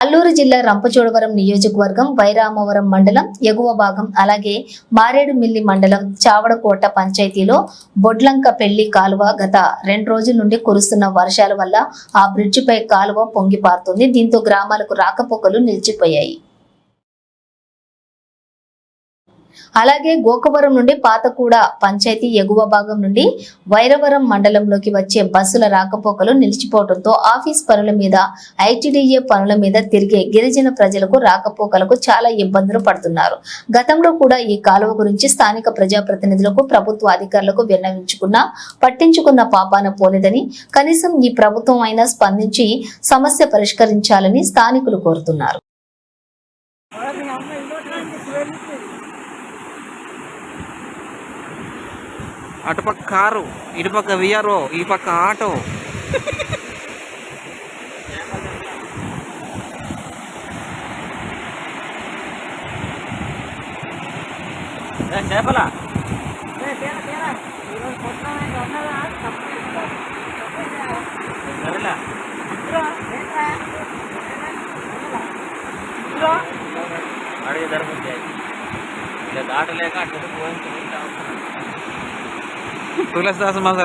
అల్లూరు జిల్లా రంపచోడవరం నియోజకవర్గం వైరామవరం మండలం ఎగువ భాగం అలాగే మారేడుమిల్లి మండలం చావడకోట పంచాయతీలో బొడ్లంక పెళ్ళి కాలువ గత రెండు రోజుల నుండి కురుస్తున్న వర్షాల వల్ల ఆ బ్రిడ్జిపై కాలువ పొంగి పారుతుంది దీంతో గ్రామాలకు రాకపోకలు నిలిచిపోయాయి. అలాగే గోకవరం నుండి పాతకూడ పంచాయతీ ఎగువ భాగం నుండి వైరవరం మండలంలోకి వచ్చే బస్సుల రాకపోకలు నిలిచిపోవడంతో ఆఫీస్ పనుల మీద ఐటీడీఏ పనుల మీద తిరిగే గిరిజన ప్రజలకు రాకపోకలకు చాలా ఇబ్బందులు పడుతున్నారు. గతంలో కూడా ఈ కాలువ గురించి స్థానిక ప్రజాప్రతినిధులకు ప్రభుత్వ అధికారులకు విన్నవించుకున్నా పట్టించుకున్న పాపాన పోలేదని కనీసం ఈ ప్రభుత్వం అయినా స్పందించి సమస్య పరిష్కరించాలని స్థానికులు కోరుతున్నారు. అటుపక్క కారు ఇటుపక్క విఆర్ఓ ఈ పక్క ఆటో చేపల? సరేలా. అడిగే ధర్మం ఇలా దాటలేక అటు పోయింది. tú las das más